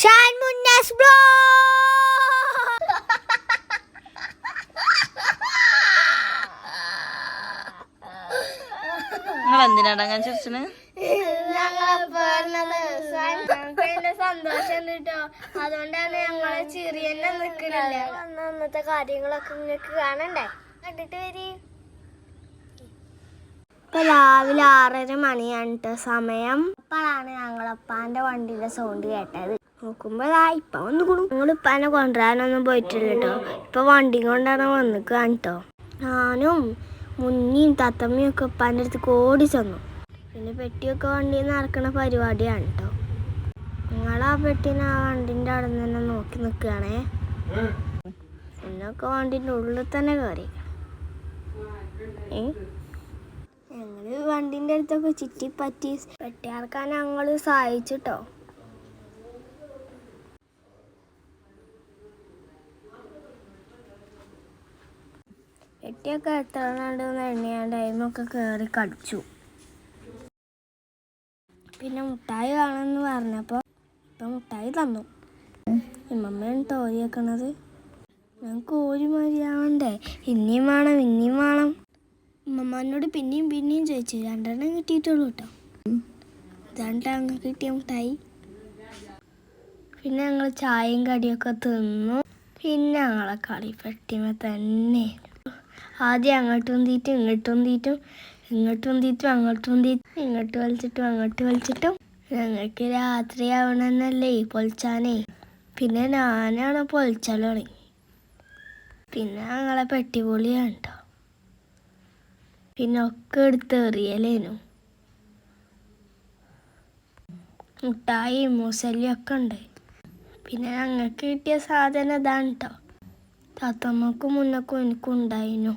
Shaan Munnas blow നിങ്ങൾ എന്തിനാണ് ഞാൻ ചിരിച്ചത് സന്തോഷം കിട്ടോ അതുകൊണ്ടാണ് ഞങ്ങളെ ചിറി തന്നെ നിക്കണില്ല. അന്നത്തെ കാര്യങ്ങളൊക്കെ നിങ്ങൾക്ക് കാണണ്ടേ? കണ്ടിട്ട് വരി. ഇപ്പൊ രാവിലെ ആറര മണിയാണ് ട്ടോ സമയം. അപ്പോഴാണ് ഞങ്ങളപ്പാന്റെ വണ്ടിയുടെ സൗണ്ട് കേട്ടത്. നോക്കുമ്പോ ദാ ഇപ്പൊ വന്നു കൂടും ഞങ്ങൾ കൊണ്ടുവരാനൊന്നും പോയിട്ടില്ല കേട്ടോ ഇപ്പൊ വണ്ടി കൊണ്ടാണ് വന്നിക്കാണ് കേട്ടോ ഞാനും മുന്നിയും തത്തമ്മയും ഒക്കെ ഇപ്പന്റെ അടുത്ത് ഓടി ചെന്നു. പിന്നെ പെട്ടിയൊക്കെ വണ്ടിയിൽ നടക്കണ പരിപാടിയാണ് കേട്ടോ നിങ്ങളാ ആ പെട്ടിനെ ആ വണ്ടിന്റെ അവിടെ നിന്ന് തന്നെ നോക്കി നിൽക്കുകയാണേ എന്നൊക്കെ വണ്ടിന്റെ ഉള്ളിൽ തന്നെ കയറി ഞങ്ങൾ വണ്ടിന്റെ അടുത്തൊക്കെ ചുറ്റി പറ്റി. പെട്ടി പെട്ടിയാർക്കാൻ ഞങ്ങൾ സഹായിച്ചിട്ടോ പെട്ടിയൊക്കെ എത്ര നാട് എണ്ണയാണ്ട് ടൈമൊക്കെ കയറി കടിച്ചു. പിന്നെ മുട്ടായി വേണമെന്ന് പറഞ്ഞപ്പോൾ ഇപ്പം മുട്ടായി തന്നു. ഇമ്മമ്മയാണ് തോരി വെക്കണത്. ഞങ്ങൾക്ക് ഒരു മതിയാവണ്ടേ ഇനിയും വേണം ഇനിയും വേണം. ഉമ്മമ്മനോട് പിന്നെയും പിന്നെയും ചോദിച്ചു. രണ്ടെണ്ണം കിട്ടിയിട്ടുള്ളൂ കേട്ടോ രണ്ടെണ്ണം കിട്ടിയ മുട്ടായി. പിന്നെ ഞങ്ങൾ ചായയും കടിയൊക്കെ തിന്നു. പിന്നെ ഞങ്ങളെ കളിപ്പെട്ടിമ തന്നെ. ആദ്യം അങ്ങോട്ടും തീറ്റും ഇങ്ങോട്ടും തീറ്റും ഇങ്ങോട്ടും തീറ്റും അങ്ങോട്ടും തീറ്റും ഇങ്ങോട്ട് വലിച്ചിട്ടും അങ്ങോട്ട് വലിച്ചിട്ടും. ഞങ്ങൾക്ക് രാത്രി ആവണമെന്നല്ലേ പൊളിച്ചാനേ. പിന്നെ ഞാനാണ് തുടങ്ങി. പിന്നെ ഞങ്ങളെ പെട്ടിപൊളിയാണ് കേട്ടോ പിന്നെ ഒക്കെ എടുത്ത് എറിയലേനു. മുട്ടായി മൂസല്ലിയും ഒക്കെ ഉണ്ട്. പിന്നെ ഞങ്ങൾക്ക് കിട്ടിയ സാധനം ഇതാണ് കേട്ടോ താത്തമ്മക്കും മുന്നക്കും എനിക്കും ഉണ്ടായിരുന്നു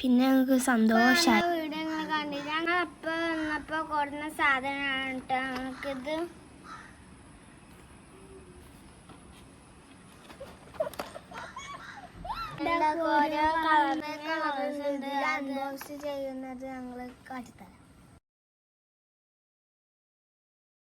പിന്നെ ഞങ്ങൾക്ക് സന്തോഷമായി വീഡിയോ കണ്ടില്ല. ഞങ്ങൾ അപ്പോൾ വന്നപ്പോൾ കൊടുന്ന സാധനമാണ് കേട്ടോ ഞങ്ങൾക്കിത് ഓരോ കളർ കളേഴ്സ് ഉണ്ട്. അൺബോക്സ് ചെയ്യുന്നത് ഞങ്ങൾ കാട്ടിത്തരാം.